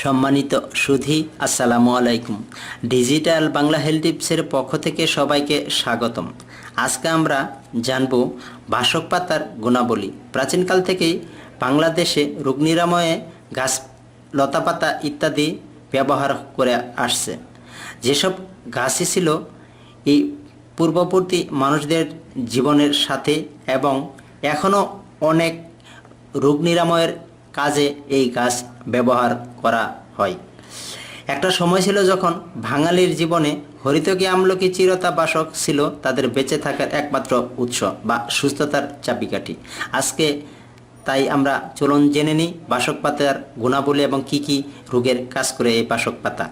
সম্মানিত সুধি, আসসালামু আলাইকুম। ডিজিটাল বাংলা হেলথ টিপসের পক্ষ থেকে সবাইকে স্বাগতম। আজকে আমরা জানব বাসক পাতার গুণাবলী। প্রাচীনকাল থেকেই বাংলাদেশে রোগ নিরাময়ে, গাছ লতাপাতা ইত্যাদি ব্যবহার করে আসছে। যেসব গাছই ছিল এই পূর্ববর্তী মানুষদের জীবনের সাথে এবং এখনও অনেক রোগ নিরাময়ের কাজে এই গাছ ব্যবহার করা হয়। একটা সময় ছিল যখন বাঙালির জীবনে হরিতকি আমলকি চিরতা বাসক ছিল, তাদের বেঁচে থাকার একমাত্র উৎস বা সুস্থতার চাবিকাঠি। আজকে তাই আমরা চলুন জেনে নিই বাসক পাতার গুণাবলী এবং কি কি রোগের কাজ করে এই বাসক পাতা।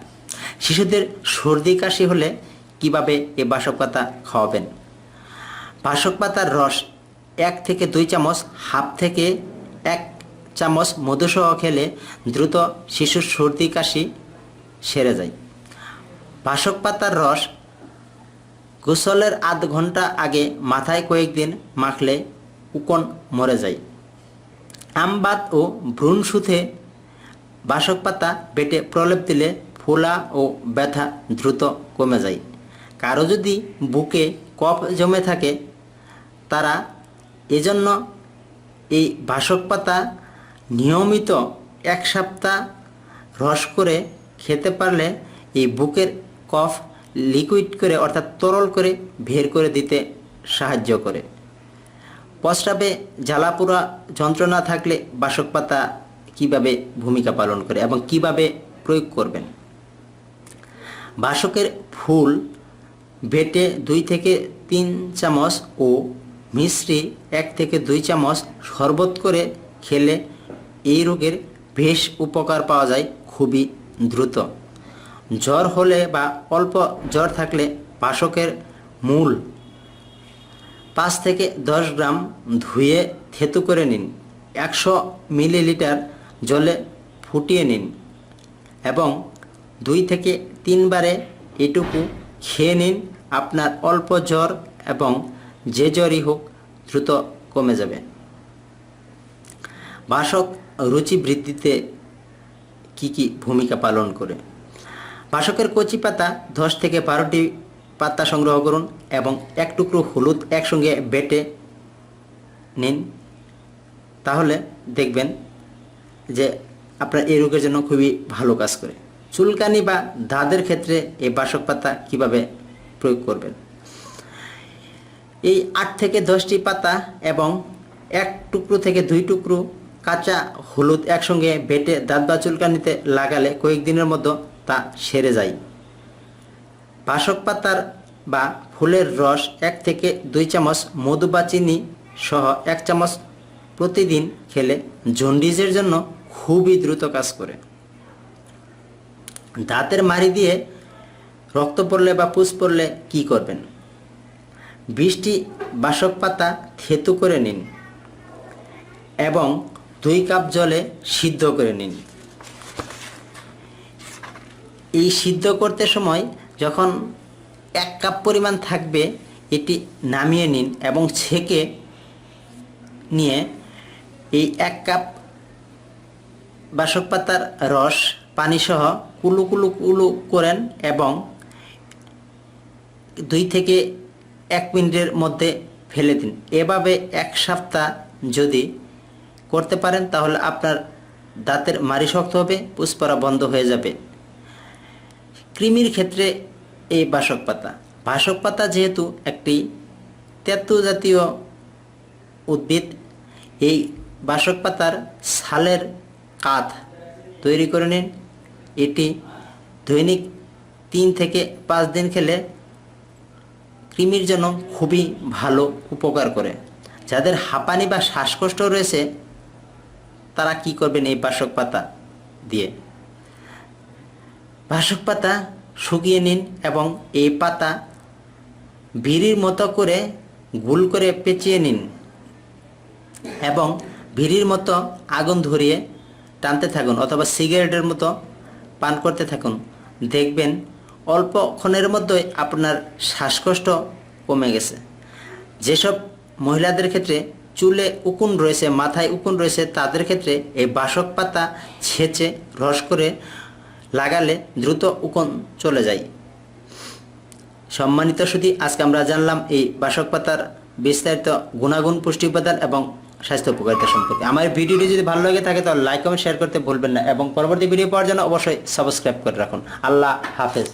শিশুদের সর্দি কাশি হলে কীভাবে এই বাসক পাতা খাওয়াবেন? বাসক পাতার রস এক থেকে দুই চামচ, হাফ থেকে এক চামচ মধুসহ খেলে দ্রুত শিশুর সর্দি কাশি সেরে যায়। বাসক পাতার রস গোসলের আধ ঘণ্টা আগে মাথায় কয়েকদিন মাখলে উকন মরে যায়। আমবাত ও ভ্রূণ সুথে বাসক পাতা বেটে প্রলেপ দিলে ফোলা ও ব্যথা দ্রুত কমে যায়। কারও যদি বুকে কফ জমে থাকে, তারা এজন্য এই বাসক পাতা নিয়মিত এক সপ্তাহ রস করে খেতে পারলে এই বুকের কফ লিকুইড করে অর্থাৎ তরল করে বের করে দিতে সাহায্য করে। প্রস্রাবে জ্বালাপোড়া যন্ত্রণা থাকলে বাসক পাতা কীভাবে ভূমিকা পালন করে এবং কীভাবে প্রয়োগ করবেন? বাসকের ফুল বেটে দুই থেকে তিন চামচ ও মিশ্রি এক থেকে দুই চামচ শরবত করে খেলে এই রোগের বেশ উপকার পাওয়া যায় খুবই দ্রুত। জ্বর হলে বা অল্প জ্বর থাকলে বাসকের মূল পাঁচ থেকে দশ গ্রাম ধুয়ে থেতু করে নিন। একশো মিলিলিটার জলে ফুটিয়ে নিন এবং দুই থেকে তিনবারে এটুকু খেয়ে নিন। আপনার অল্প জ্বর এবং যে জ্বরই হোক দ্রুত কমে যাবে। বাসক রুচি বৃদ্ধিতে কি কি ভূমিকা পালন করে? বাসকের কচি পাতা দশ থেকে বারোটি পাতা সংগ্রহ করুন এবং এক টুকরো হলুদ একসঙ্গে বেটে নিন। তাহলে দেখবেন যে আপনার এই রোগের জন্য খুবই ভালো কাজ করে। চুলকানি বা দাঁতের ক্ষেত্রে এই বাসক পাতা কীভাবে প্রয়োগ করবেন? এই আট থেকে দশটি পাতা এবং এক টুকরো থেকে দুই টুকরো কাঁচা হলুদ একসঙ্গে বেটে দাঁত বা চুলকানিতে লাগালে কয়েকদিনের মধ্যে তা সেরে যায়। বাসক পাতার বা ফুলের রস এক থেকে দুই চামচ মধু বা চিনি সহ এক চামচ প্রতিদিন খেলে জন্ডিসের জন্য খুবই দ্রুত কাজ করে। দাঁতের মারি দিয়ে রক্ত পড়লে বা পুষ পড়লে কি করবেন? বৃষ্টি বাসক পাতা থেতু করে নিন এবং দুই কাপ জলে সিদ্ধ করে নিন। এই সিদ্ধ করতে সময় যখন এক কাপ পরিমাণ থাকবে, এটি নামিয়ে নিন এবং ছেঁকে নিয়ে এই এক কাপ বাসক পাতার রস, পানিসহ কুলু কুলু কুলু করেন এবং দুই থেকে এক মিনিটের মধ্যে ফেলে দিন। এভাবে এক সপ্তাহ যদি করতে পারেন, তাহলে আপনার দাঁতের মারি শক্ত হবে, পুষ্পরা বন্ধ হয়ে যাবে। কৃমির ক্ষেত্রে এই বাসক পাতা। বাসক পাতা যেহেতু একটি তেতু জাতীয় উদ্ভিদ, এই বাসক পাতার ছালের কাঁধ তৈরি করে নিন। এটি দৈনিক তিন থেকে পাঁচ দিন খেলে কৃমির জন্য খুবই ভালো উপকার করে। যাদের হাঁপানি বা শ্বাসকষ্ট রয়েছে তারা কি করবেন এই বাসক পাতা দিয়ে? বাসক পাতা শুকিয়ে নিন এবং এই পাতা বিড়ির মতো করে গুল করে পেঁচিয়ে নিন এবং বিড়ির মতো আগুন ধরিয়ে টানতে থাকুন অথবা সিগারেটের মতো পান করতে থাকুন। দেখবেন অল্পক্ষণের মধ্যে আপনার শ্বাসকষ্ট কমে গেছে। যেসব মহিলাদের ক্ষেত্রে চুলে উকুন রয়েছে, মাথায় উকুন রয়েছে, তাদের ক্ষেত্রে এই বাসক পাতা ছেঁচে, রস করে লাগালে দ্রুত উকুন চলে যায়। সম্মানিত সুধী আজকে আমরা জানলাম এই বাসক পাতার বিস্তারিত গুণাগুণ, পুষ্টি উপাদান এবং স্বাস্থ্য উপকারিতা সম্পর্কে। আমার ভিডিওটি যদি ভালো লাগে থাকে, তাহলে লাইক, কমেন্ট শেয়ার করতে ভুলবেন না এবং পরবর্তী ভিডিও পাওয়ার জন্য অবশ্যই সাবস্ক্রাইব করে রাখুন। আল্লাহ হাফেজ।